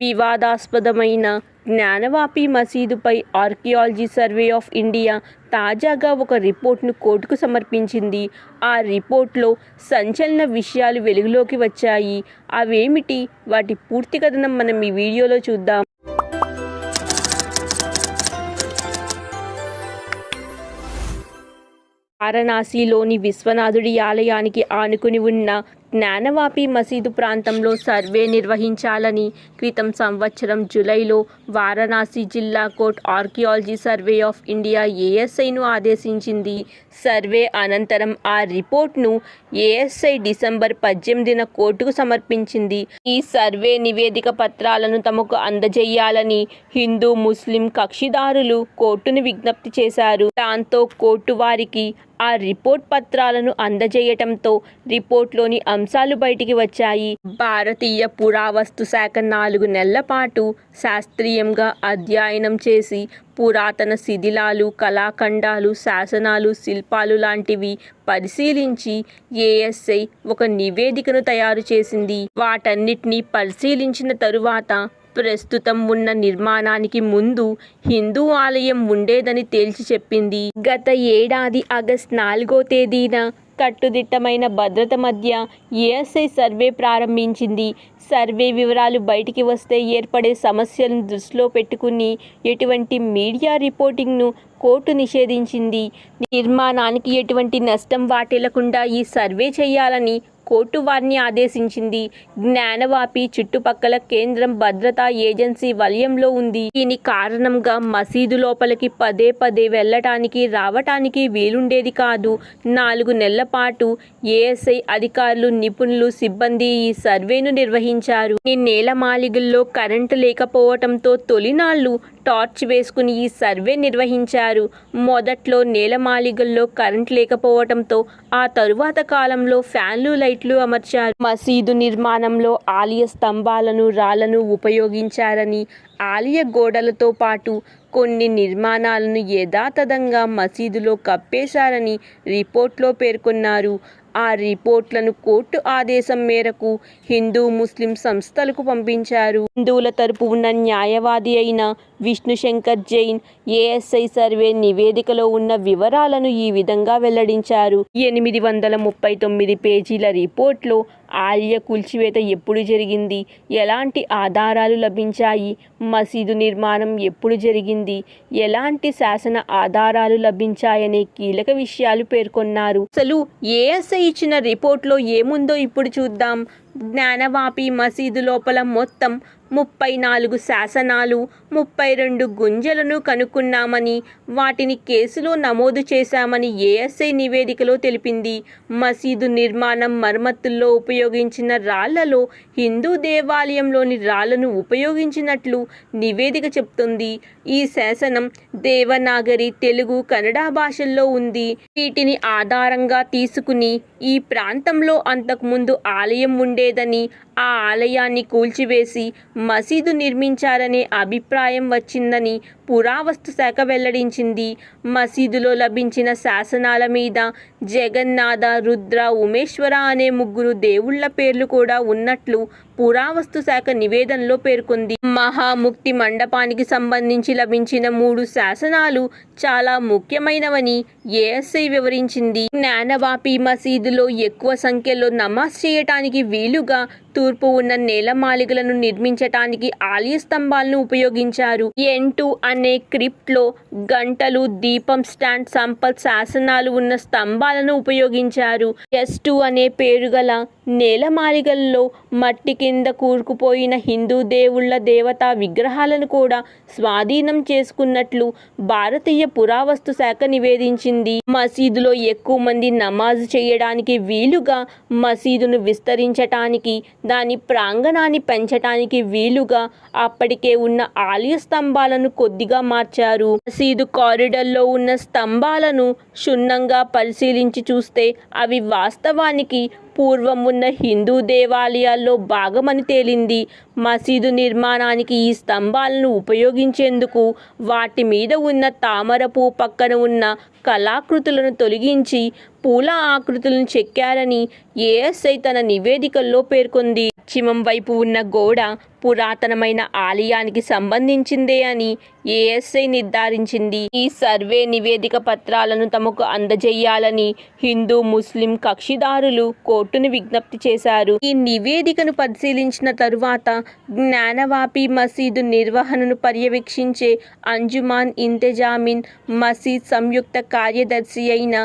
వివాదాస్పదమైన జ్ఞానవాపి మసీదుపై archaeology survey of India తాజాగా ఒక రిపోర్ట్ను కోర్టుకు సమర్పించింది. ఆ రిపోర్ట్లో సంచలన విషయాలు వెలుగులోకి వచ్చాయి. అవేమిటి? వాటి పూర్తి కథనం మనం ఈ వీడియోలో చూద్దాం. వారణాసిలోని విశ్వనాథుడి ఆలయానికి ఆనుకుని ఉన్న జ్ఞానవాపి మసీదు ప్రాంతంలో సర్వే నిర్వహించాలని క్రితం సంవత్సరం జూలైలో వారణాసి జిల్లా court archaeology survey of India ఏఎస్ఐను ఆదేశించింది. సర్వే అనంతరం ఆ రిపోర్ట్ను ఏఎస్ఐ డిసెంబర్ పద్దెనిమిదిన కోర్టుకు సమర్పించింది. ఈ సర్వే నివేదిక పత్రాలను తమకు అందజేయాలని హిందూ ముస్లిం కక్షిదారులు కోర్టును విజ్ఞప్తి చేశారు. దాంతో కోర్టు వారికి ఆ రిపోర్ట్ పత్రాలను అందజేయటంతో రిపోర్ట్లోని అంశాలు అంశాలు బయటికి వచ్చాయి. భారతీయ పురావస్తు శాఖ నాలుగు నెలల పాటు శాస్త్రీయంగా అధ్యయనం చేసి పురాతన శిథిలాలు కళాఖండాలు శాసనాలు శిల్పాలు లాంటివి పరిశీలించి ఏఎస్ఐ ఒక నివేదికను తయారు చేసింది. వాటన్నిటిని పరిశీలించిన తరువాత ప్రస్తుతం ఉన్న నిర్మాణానికి ముందు హిందూ ఆలయం ఉండేదని తేల్చి చెప్పింది. గత ఏడాది ఆగస్ట్ నాలుగో తేదీన కట్టుదిట్టమైన భద్రత మధ్య ఏఎస్ఐ సర్వే ప్రారంభించింది. సర్వే వివరాలు బయటికి వస్తే ఏర్పడే సమస్యలను దృష్టిలో పెట్టుకుని ఎటువంటి మీడియా రిపోర్టింగ్ను కోర్టు నిషేధించింది. నిర్మాణానికి ఎటువంటి నష్టం వాటిల్లకుండా ఈ సర్వే చేయాలని కోర్టు వారిని ఆదేశించింది. జ్ఞానవాపి చుట్టుపక్కల కేంద్రం భద్రతా ఏజెన్సీ వలయంలో ఉంది. దీని కారణంగా మసీదు లోపలికి పదే పదే వెళ్ళటానికి రావటానికి వీలుండేది కాదు. నాలుగు నెలల పాటు ఏఎస్ఐ అధికారులు నిపుణులు సిబ్బంది ఈ సర్వేను నిర్వహించారు. ఈ నేలమాళిగల్లో కరెంటు లేకపోవటంతో తొలినాళ్ళు టార్చ్ వేసుకుని ఈ సర్వే నిర్వహించారు. మొదట్లో నేలమాళిగల్లో కరెంట్ లేకపోవటంతో ఆ తరువాత కాలంలో ఫ్యాన్లు లైట్లు అమర్చారు. మసీదు నిర్మాణంలో ఆలయ స్తంభాలను రాళ్ళను ఉపయోగించారని ఆలయ గోడలతో పాటు కొన్ని నిర్మాణాలను యథాతథంగా మసీదులో కప్పేశారని రిపోర్ట్లో పేర్కొన్నారు. ఆ రిపోర్ట్లను కోర్టు ఆదేశం మేరకు హిందూ ముస్లిం సంస్థలకు పంపించారు. హిందువుల తరపు ఉన్న న్యాయవాది అయిన విష్ణుశంకర్ జైన్ ఏఎస్ఐ సర్వే నివేదికలో ఉన్న వివరాలను ఈ విధంగా వెల్లడించారు. ఎనిమిది వందల ముప్పై తొమ్మిది పేజీల రిపోర్ట్లో ఆలయ కూల్చివేత ఎప్పుడు జరిగింది? ఎలాంటి ఆధారాలు లభించాయి? మసీదు నిర్మాణం ఎప్పుడు జరిగింది? ఎలాంటి శాసన ఆధారాలు లభించాయనే కీలక విషయాలు పేర్కొన్నారు. అసలు ఏఎస్ఐ ఇచ్చిన రిపోర్ట్లో ఏముందో ఇప్పుడు చూద్దాం. జ్ఞానవాపి మసీదు లోపల మొత్తం ముప్పై నాలుగు శాసనాలు ముప్పై రెండు గుంజలను కనుక్కున్నామని వాటిని కేసులో నమోదు చేశామని ఏఎస్ఐ నివేదికలో తెలిపింది. మసీదు నిర్మాణం మరమ్మతుల్లో ఉపయోగించిన రాళ్ళలో హిందూ దేవాలయంలోని రాళ్ళను ఉపయోగించినట్లు నివేదిక చెప్తుంది ఈ శాసనం దేవనాగరి తెలుగు కన్నడ భాషల్లో ఉంది. వీటిని ఆధారంగా తీసుకుని ఈ ప్రాంతంలో అంతకుముందు ఆలయం ఉండేదని ఆ ఆలయాన్ని కూల్చివేసి మసీదు నిర్మించారనే అభిప్రాయం వచ్చిందని పురావస్తు శాఖ వెల్లడించింది. మసీదులో లభించిన శాసనాల మీద జగన్నాథ రుద్ర ఉమేశ్వర అనే ముగ్గురు దేవుళ్ళ పేర్లు కూడా ఉన్నట్లు పురావస్తు శాఖ నివేదనలో పేర్కొంది. మహాముక్తి మండపానికి సంబంధించి లభించిన మూడు శాసనాలు చాలా ముఖ్యమైనవని ఏఎస్ఐ వివరించింది. జ్ఞానవాపి మసీదులో ఎక్కువ సంఖ్యలో నమాజ్ చేయటానికి వీలుగా తూర్పు ఉన్న నేలమాళిగలను నిర్మించటానికి ఆలయ స్తంభాలను ఉపయోగించారు. ఎన్ అనే అనే క్రిప్ట్లో గంటలు దీపం స్టాండ్ సంపత్ శాసనాలు ఉన్న స్తంభాలను ఉపయోగించారు. ఎస్ టూ అనే పేరు గల నేలమాళిగల్లో మట్టి కింద కూరుకుపోయిన హిందూ దేవుళ్ళ దేవతా విగ్రహాలను కూడా స్వాధీనం చేసుకున్నట్లు భారతీయ పురావస్తు శాఖ నివేదించింది. మసీదులో ఎక్కువ మంది నమాజ్ చేయడానికి వీలుగా మసీదును విస్తరించటానికి దాని ప్రాంగణాన్ని పెంచటానికి వీలుగా అప్పటికే ఉన్న ఆలయ స్తంభాలను కొద్దిగా మార్చారు. మసీదు కారిడర్లో ఉన్న స్తంభాలను క్షుణ్ణంగా పరిశీలించి చూస్తే అవి వాస్తవానికి పూర్వం ఉన్న హిందూ దేవాలయాల్లో భాగమని తేలింది. మసీదు నిర్మాణానికి ఈ స్తంభాలను ఉపయోగించేందుకు వాటి మీద ఉన్న తామరపు పక్కన ఉన్న కళాకృతులను తొలగించి పూల ఆకృతులను చెక్కారని ఏఎస్ఐ తన నివేదికల్లో పేర్కొంది. పశ్చిమం వైపు ఉన్న గోడ పురాతనమైన ఆలయానికి సంబంధించిందే అని ఏఎస్ఐ నిర్ధారించింది. ఈ సర్వే నివేదిక పత్రాలను తమకు అందజేయాలని హిందూ ముస్లిం కక్షిదారులు కోర్టును విజ్ఞప్తి చేశారు. ఈ నివేదికను పరిశీలించిన తరువాత జ్ఞానవాపి మసీదు నిర్వహణను పర్యవేక్షించే అంజుమాన్ ఇంతజామిన్ మసీద్ సంయుక్త కార్యదర్శి అయిన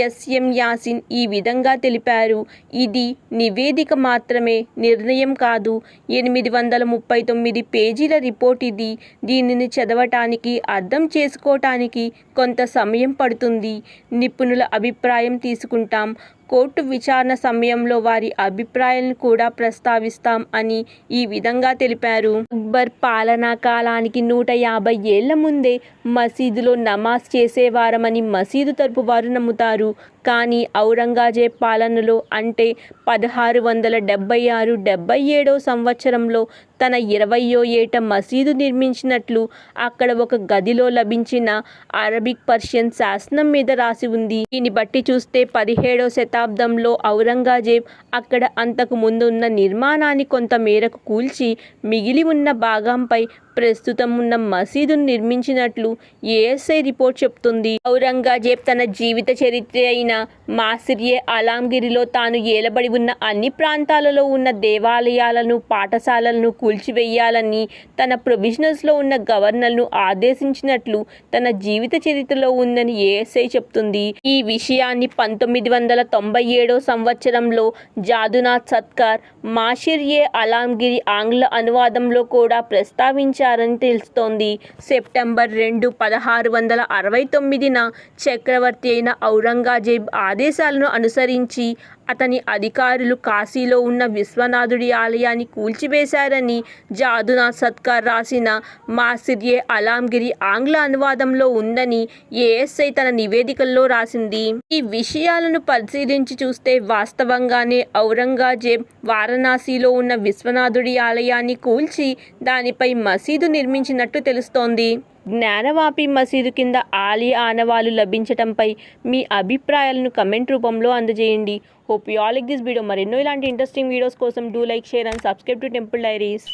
ఎస్ఎం యాసిన్ ఈ విధంగా తెలిపారు. ఇది నివేదిక మాత్రమే నిర్ణయం కాదు. ఎనిమిది వందల ముప్పై తొమ్మిది పేజీల రిపోర్ట్ ఇది. దీనిని చదవటానికి అర్థం చేసుకోవటానికి కొంత సమయం పడుతుంది. నిపుణుల అభిప్రాయం తీసుకుంటాం. కోర్టు విచారణ సమయంలో వారి అభిప్రాయాలను కూడా ప్రస్తావిస్తాం అని ఈ విధంగా తెలిపారు. అక్బర్ పాలనా కాలానికి నూట యాభై ఏళ్ళ ముందే మసీదులో నమాజ్ చేసేవారమని మసీదు తరపు వారు నమ్ముతారు. కానీ ఔరంగజేబ్ పాలనలో అంటే పదహారు వందల డెబ్బై ఆరు డెబ్బై ఏడో సంవత్సరంలో తన ఇరవయో ఏట మసీదు నిర్మించినట్లు అక్కడ ఒక గదిలో లభించిన అరబిక్ పర్షియన్ శాసనం మీద రాసి ఉంది. దీన్ని బట్టి చూస్తే పదిహేడో శత శతాబ్దంలో ఔరంగజేబ్ అక్కడ అంతకు ముందున్న నిర్మాణాన్ని కొంత మేరకు కూల్చి మిగిలి ఉన్న భాగంపై ప్రస్తుతం ఉన్న మసీదును నిర్మించినట్లు ఏఎస్ఐ రిపోర్ట్ చెప్తుంది. ఔరంగజేబ్ తన జీవిత చరిత్ర అయిన మాసిరియే అలాంగిరిలో తాను ఏలబడి ఉన్న అన్ని ప్రాంతాలలో ఉన్న దేవాలయాలను పాఠశాలలను కూల్చివేయాలని తన ప్రొవిజనల్స్లో ఉన్న గవర్నర్ను ఆదేశించినట్లు తన జీవిత చరిత్రలో ఉందని ఏఎస్ఐ చెప్తుంది. ఈ విషయాన్ని పంతొమ్మిది వందల తొంభై ఏడో సంవత్సరంలో జాదునాథ్ సత్కార్ మాషిర్యే అలాంగిరి ఆంగ్ల అనువాదంలో కూడా ప్రస్తావించారని తెలుస్తోంది. సెప్టెంబర్ రెండు పదహారు వందల అరవై తొమ్మిదిన చక్రవర్తి అయిన ఔరంగజేబ్ ఆదేశాలను అనుసరించి అతని అధికారులు కాశీలో ఉన్న విశ్వనాథుడి ఆలయాన్ని కూల్చివేశారని జాదునాథ్ సత్కార్ రాసిన మాసిర్యే అలాంగిరి ఆంగ్ల అనువాదంలో ఉందని ఏఎస్ఐ తన నివేదికల్లో రాసింది. ఈ విషయాలను పరిశీలించి చూస్తే వాస్తవంగానే ఔరంగజేబ్ వారణాసిలో ఉన్న విశ్వనాథుడి ఆలయాన్ని కూల్చి దానిపై మసీదు నిర్మించినట్టు తెలుస్తోంది. జ్ఞానవాపి మసీదు కింద ఆలయ ఆనవాలు లభించటంపై మీ అభిప్రాయాలను కమెంట్ రూపంలో అందజేయండి. Hope you all like this video మరెన్నో ఇలాంటి ఇంట్రెస్టింగ్ వీడియోస్ కోసం do like share and subscribe to Temple Diaries